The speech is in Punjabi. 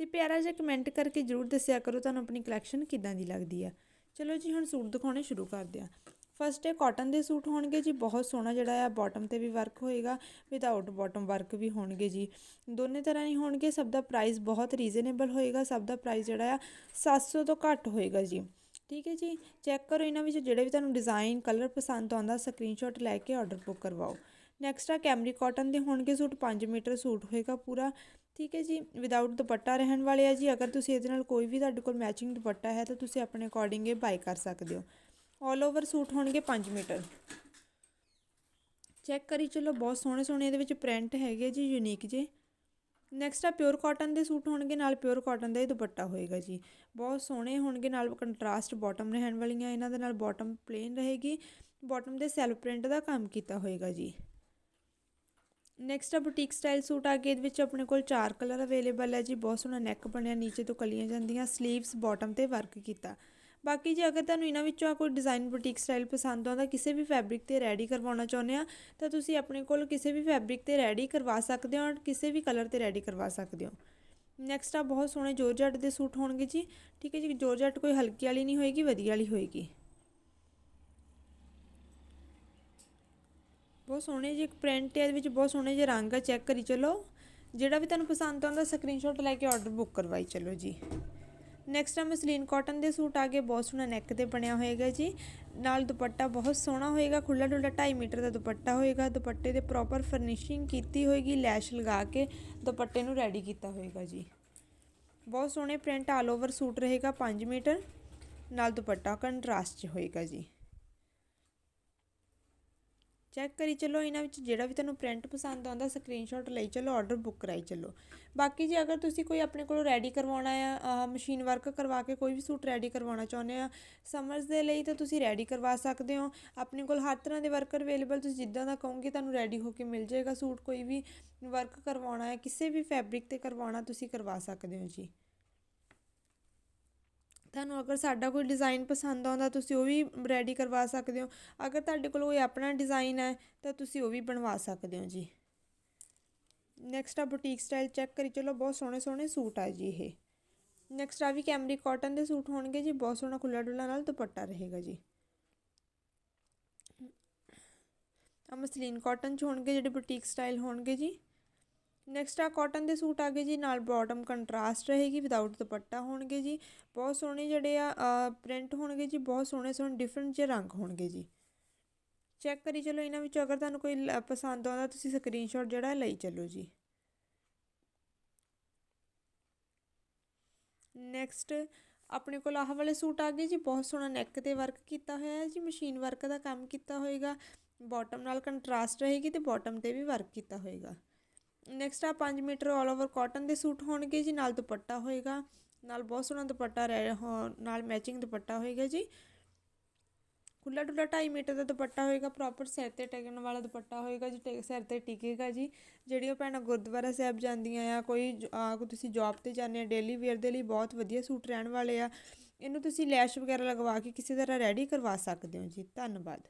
ਤੇ ਪਿਆਰਾ ਜਿਹਾ ਕਮੈਂਟ ਕਰਕੇ ਜਰੂਰ ਦੱਸਿਆ ਕਰੋ, ਤੁਹਾਨੂੰ ਆਪਣੀ ਕਲੈਕਸ਼ਨ ਕਿੱਦਾਂ ਦੀ ਲੱਗਦੀ ਆ। ਚਲੋ ਜੀ, ਹੁਣ ਸੂਟ ਦਿਖਾਉਣੇ ਸ਼ੁਰੂ ਕਰਦੇ ਆ ਫਸਟ ਇਹ ਕਾਟਨ ਦੇ ਸੂਟ ਹੋਣਗੇ ਜੀ, ਬਹੁਤ ਸੋਹਣਾ ਜਿਹੜਾ ਆ ਬਾਟਮ ਤੇ ਵੀ ਵਰਕ ਹੋਏਗਾ ਵਿਦਆਊਟ ਬਾਟਮ ਵਰਕ ਵੀ ਹੋਣਗੇ ਜੀ। ਦੋਨੇ ਤਰ੍ਹਾਂ ਹੀ ਹੋਣਗੇ, ਸਭ ਦਾ ਪ੍ਰਾਈਸ ਬਹੁਤ ਰੀਜ਼ਨੇਬਲ ਹੋਏਗਾ, ਸਭ ਦਾ ਪ੍ਰਾਈਸ ਜਿਹੜਾ ਆ 700 ਤੋਂ ਘੱਟ ਹੋਏਗਾ ਜੀ। ਠੀਕ ਹੈ ਜੀ? ਚੈੱਕ ਕਰੋ ਇਹਨਾਂ ਵਿੱਚ, ਜਿਹੜੇ ਵੀ ਤੁਹਾਨੂੰ ਡਿਜ਼ਾਈਨ ਕਲਰ ਪਸੰਦ ਆਉਂਦਾ ਸਕਰੀਨਸ਼ਾਟ ਲੈ ਕੇ ਆਰਡਰ ਬੁੱਕ ਕਰਵਾਓ। ਨੈਕਸਟ ਆ ਕੈਮਰੀ ਕਾਟਨ ਦੇ ਹੋਣਗੇ ਸੂਟ 5 ਮੀਟਰ ਸੂਟ ਹੋਏਗਾ ਪੂਰਾ। ਠੀਕ ਹੈ ਜੀ ਵਿਦਆਊਟ ਦੁਪੱਟਾ ਰਹਿਣ ਵਾਲੇ ਆ ਜੀ, ਅਗਰ ਤੁਸੀਂ ਇਹਦੇ ਨਾਲ ਕੋਈ ਵੀ ਤੁਹਾਡੇ ਕੋਲ ਮੈਚਿੰਗ ਦੁਪੱਟਾ ਹੈ ਤਾਂ ਤੁਸੀਂ ਆਪਣੇ ਅਕੋਰਡਿੰਗ ਇਹ ਬਾਈ ਕਰ ਸਕਦੇ ਹੋ। ਆਲ ਓਵਰ ਸੂਟ ਹੋਣਗੇ 5 ਮੀਟਰ। ਚੈੱਕ ਕਰੀ, ਚਲੋ ਬਹੁਤ ਸੋਹਣੇ ਸੋਹਣੇ ਇਹਦੇ ਵਿੱਚ ਪ੍ਰਿੰਟ ਹੈਗੇ ਜੀ ਯੂਨੀਕ ਜੇ। ਨੈਕਸਟ ਆ ਪਿਓਰ ਕਾਟਨ ਦੇ ਸੂਟ ਹੋਣਗੇ, ਨਾਲ ਪਿਓਰ ਕਾਟਨ ਦਾ ਹੀ ਦੁਪੱਟਾ ਹੋਏਗਾ ਜੀ। ਬਹੁਤ ਸੋਹਣੇ ਹੋਣਗੇ, ਨਾਲ ਕੰਟਰਾਸਟ ਬਾਟਮ ਰਹਿਣ ਵਾਲੀਆਂ, ਇਹਨਾਂ ਦੇ ਨਾਲ ਬਾਟਮ ਪਲੇਨ ਰਹੇਗੀ। ਬਾਟਮ ਦੇ ਸੈਲਫ ਪ੍ਰਿੰਟ ਦਾ ਕੰਮ ਕੀਤਾ ਹੋਏਗਾ ਜੀ। ਨੈਕਸਟ ਆ ਬੁਟੀਕ ਸਟਾਈਲ ਸੂਟ ਆ ਕੇ ਇਹਦੇ ਵਿੱਚ ਆਪਣੇ ਕੋਲ ਚਾਰ ਕਲਰ ਅਵੇਲੇਬਲ ਹੈ ਜੀ, ਬਹੁਤ ਸੋਹਣਾ ਨੈਕ ਬਣਿਆ, ਨੀਚੇ ਤੋਂ ਕਲੀਆਂ ਜਾਂਦੀਆਂ ਸਲੀਵਸ ਬਾਟਮ ਤੇ ਵਰਕ ਕੀਤਾ। ਬਾਕੀ ਜੇ ਅਗਰ ਤੁਹਾਨੂੰ ਇਹਨਾਂ ਵਿੱਚੋਂ ਕੋਈ ਡਿਜ਼ਾਈਨ ਬੁਟੀਕ ਸਟਾਈਲ ਪਸੰਦ ਆਉਂਦਾ, ਕਿਸੇ ਵੀ ਫੈਬਰਿਕ ਤੇ ਰੈਡੀ ਕਰਵਾਉਣਾ ਚਾਹੁੰਦੇ ਆ, ਤਾਂ ਤੁਸੀਂ ਆਪਣੇ ਕੋਲ ਕਿਸੇ ਵੀ ਫੈਬਰਿਕ ਤੇ ਰੈਡੀ ਕਰਵਾ ਸਕਦੇ ਹੋ ਕਿਸੇ ਵੀ ਕਲਰ ਤੇ ਰੈਡੀ ਕਰਵਾ ਸਕਦੇ ਹੋ। ਨੈਕਸਟ ਆ ਬਹੁਤ ਸੋਹਣੇ ਜੋਰਜੱਟ ਦੇ ਸੂਟ ਹੋਣਗੇ ਜੀ, ਠੀਕ ਹੈ ਜੀ, ਜੋਰਜੱਟ ਕੋਈ ਹਲਕੀ ਵਾਲੀ ਨਹੀਂ ਹੋਏਗੀ, ਵਧੀਆ ਵਾਲੀ ਹੋਏਗੀ। ਬਹੁਤ ਸੋਹਣੇ ਜਿਹੇ ਪ੍ਰਿੰਟ ਹੈ, ਇਹਦੇ ਵਿੱਚ ਬਹੁਤ ਸੋਹਣੇ ਜਿਹੇ ਰੰਗ ਆ ਚੈੱਕ ਕਰੀ ਚਲੋ। ਜਿਹੜਾ ਵੀ ਤੁਹਾਨੂੰ ਪਸੰਦ ਆਉਂਦਾ ਸਕਰੀਨਸ਼ਾਟ ਲੈ ਕੇ ਆਰਡਰ ਬੁੱਕ ਕਰਵਾਈ ਚਲੋ ਜੀ। ਨੈਕਸਟ ਆ ਮਸਲੀਨ ਕਾਟਨ ਦੇ ਸੂਟ ਆ ਗਏ, ਬਹੁਤ ਸੋਹਣਾ ਨੈਕ ਤੇ ਬਣਿਆ ਹੋਏਗਾ ਜੀ। ਨਾਲ ਦੁਪੱਟਾ ਬਹੁਤ ਸੋਹਣਾ ਹੋਏਗਾ ਖੁੱਲਾ ਡੁੱਲਾ 2.5 ਮੀਟਰ ਦਾ ਦੁਪੱਟਾ ਹੋਏਗਾ। ਦੁਪੱਟੇ ਦੇ ਪ੍ਰੋਪਰ ਫਰਨਿਸ਼ਿੰਗ ਕੀਤੀ ਹੋਏਗੀ ਲੈਸ਼ ਲਗਾ ਕੇ ਦੁਪੱਟੇ ਨੂੰ ਰੈਡੀ ਕੀਤਾ ਹੋਏਗਾ ਜੀ। ਬਹੁਤ ਸੋਹਣੇ ਪ੍ਰਿੰਟ ਆਲ ਓਵਰ ਸੂਟ ਰਹੇਗਾ 5 ਮੀਟਰ। ਨਾਲ ਦੁਪੱਟਾ ਕੰਟਰਾਸਟ 'ਚ ਹੋਏਗਾ ਜੀ। ਚੈੱਕ ਕਰੀ ਚਲੋ, ਇਹਨਾਂ ਵਿੱਚ ਜਿਹੜਾ ਵੀ ਤੁਹਾਨੂੰ ਪ੍ਰਿੰਟ ਪਸੰਦ ਆਉਂਦਾ ਸਕਰੀਨਸ਼ਾਟ ਲਈ ਚਲੋ ਆਰਡਰ ਬੁੱਕ ਕਰਾਈ ਚਲੋ। ਬਾਕੀ ਜੇ ਅਗਰ ਤੁਸੀਂ ਕੋਈ ਆਪਣੇ ਕੋਲੋਂ ਰੈਡੀ ਕਰਵਾਉਣਾ ਆ ਮਸ਼ੀਨ ਵਰਕ ਕਰਵਾ ਕੇ ਕੋਈ ਵੀ ਸੂਟ ਰੈਡੀ ਕਰਵਾਉਣਾ ਚਾਹੁੰਦੇ ਆ ਸਮਰਸ ਦੇ ਲਈ ਤਾਂ ਤੁਸੀਂ ਰੈਡੀ ਕਰਵਾ ਸਕਦੇ ਹੋ। ਆਪਣੇ ਕੋਲ ਹਰ ਤਰ੍ਹਾਂ ਦੇ ਵਰਕਰ ਅਵੇਲੇਬਲ ਤੁਸੀਂ ਜਿੱਦਾਂ ਦਾ ਕਹੋਗੇ ਤੁਹਾਨੂੰ ਰੈਡੀ ਹੋ ਕੇ ਮਿਲ ਜਾਏਗਾ। ਸੂਟ ਕੋਈ ਵੀ ਵਰਕ ਕਰਵਾਉਣਾ ਹੈ, ਕਿਸੇ ਵੀ ਫੈਬਰਿਕ ਤੇ ਕਰਵਾਉਣਾ, ਤੁਸੀਂ ਕਰਵਾ ਸਕਦੇ ਹੋ ਜੀ। ਤੁਹਾਨੂੰ ਅਗਰ ਸਾਡਾ ਕੋਈ ਡਿਜ਼ਾਈਨ ਪਸੰਦ ਆਉਂਦਾ, ਤੁਸੀਂ ਉਹ ਵੀ ਰੈਡੀ ਕਰਵਾ ਸਕਦੇ ਹੋ। ਅਗਰ ਤੁਹਾਡੇ ਕੋਲ ਕੋਈ ਆਪਣਾ ਡਿਜ਼ਾਈਨ ਹੈ, ਤਾਂ ਤੁਸੀਂ ਉਹ ਵੀ ਬਣਵਾ ਸਕਦੇ ਹੋ ਜੀ। ਨੈਕਸਟ ਆ ਬੁਟੀਕ ਸਟਾਈਲ ਚੈੱਕ ਕਰੀ। ਚਲੋ, ਬਹੁਤ ਸੋਹਣੇ ਸੋਹਣੇ ਸੂਟ ਆ ਜੀ ਇਹ। ਨੈਕਸਟ ਆ ਵੀ ਕੈਮਰੀ ਕਾਟਨ ਦੇ ਸੂਟ ਹੋਣਗੇ ਜੀ। ਬਹੁਤ ਸੋਹਣਾ ਖੁੱਲਾ ਡੁੱਲਾ ਨਾਲ ਦੁਪੱਟਾ ਰਹੇਗਾ ਜੀ। ਆ ਮਸਲੀਨ ਕਾਟਨ ਚ ਹੋਣਗੇ ਜਿਹੜੇ ਬੁਟੀਕ ਸਟਾਈਲ ਹੋਣਗੇ ਜੀ। ਨੈਕਸਟ ਆ ਕਾਟਨ ਦੇ ਸੂਟ ਆ ਗਏ ਜੀ, ਨਾਲ ਬਾਟਮ ਕੰਟਰਾਸਟ ਰਹੇਗੀ ਵਿਦਆਊਟ ਦੁਪੱਟਾ ਹੋਣਗੇ ਜੀ। ਬਹੁਤ ਸੋਹਣੇ ਜਿਹੜੇ ਆ ਪ੍ਰਿੰਟ ਹੋਣਗੇ ਜੀ, ਬਹੁਤ ਸੋਹਣੇ ਸੋਹਣੇ ਡਿਫਰੈਂਟ ਜਿਹੇ ਰੰਗ ਹੋਣਗੇ ਜੀ। ਚੈੱਕ ਕਰੀ ਚਲੋ ਇਹਨਾਂ ਵਿੱਚੋਂ, ਅਗਰ ਤੁਹਾਨੂੰ ਕੋਈ ਪਸੰਦ ਆਉਂਦਾ ਤੁਸੀਂ ਸਕਰੀਨਸ਼ਾਟ ਜਿਹੜਾ ਲਈ ਚੱਲੋ ਜੀ। ਨੈਕਸਟ ਆਪਣੇ ਕੋਲ ਆਹ ਵਾਲੇ ਸੂਟ ਆ ਗਏ ਜੀ, ਬਹੁਤ ਸੋਹਣਾ ਨੈਕ ਤੇ ਵਰਕ ਕੀਤਾ ਹੋਇਆ ਹੈ ਜੀ ਮਸ਼ੀਨ ਵਰਕ ਦਾ ਕੰਮ ਕੀਤਾ ਹੋਏਗਾ। ਬਾਟਮ ਨਾਲ ਕੰਟਰਾਸਟ ਰਹੇਗੀ ਤੇ ਬਾਟਮ ਤੇ ਵੀ ਵਰਕ ਕੀਤਾ ਹੋਏਗਾ। ਨੈਕਸਟ ਆ 5 ਮੀਟਰ ਆਲ ਓਵਰ ਕਾਟਨ ਦੇ ਸੂਟ ਹੋਣਗੇ ਜੀ, ਨਾਲ ਦੁਪੱਟਾ ਹੋਏਗਾ, ਨਾਲ ਬਹੁਤ ਸੋਹਣਾ ਦੁਪੱਟਾ ਰਹਿ ਨਾਲ ਮੈਚਿੰਗ ਦੁਪੱਟਾ ਹੋਏਗਾ ਜੀ। ਖੁੱਲਾ ਡੁੱਲਾ 2.5 ਮੀਟਰ ਦਾ ਦੁਪੱਟਾ ਹੋਏਗਾ ਪ੍ਰੋਪਰ ਸਿਰ ਤੇ ਟਿਕਣ ਵਾਲਾ ਦੁਪੱਟਾ ਹੋਏਗਾ ਜੀ ਸਿਰ ਤੇ ਟਿਕੇਗਾ ਜੀ। ਜਿਹੜੀਆਂ ਭੈਣਾਂ ਗੁਰਦੁਆਰਾ ਸਾਹਿਬ ਜਾਂਦੀਆਂ ਆ, ਕੋਈ ਤੁਸੀਂ ਜੌਬ ਤੇ ਜਾਂਦੇ ਆ ਡੇਲੀ ਵੇਅਰ ਦੇ ਲਈ ਬਹੁਤ ਵਧੀਆ ਸੂਟ ਰਹਿਣ ਵਾਲੇ ਆ। ਇਹਨੂੰ ਤੁਸੀਂ ਲੈਸ਼ ਵਗੈਰਾ ਲਗਵਾ ਕੇ ਕਿਸੇ ਤਰ੍ਹਾਂ ਰੈਡੀ ਕਰਵਾ ਸਕਦੇ ਹੋ ਜੀ। ਧੰਨਵਾਦ।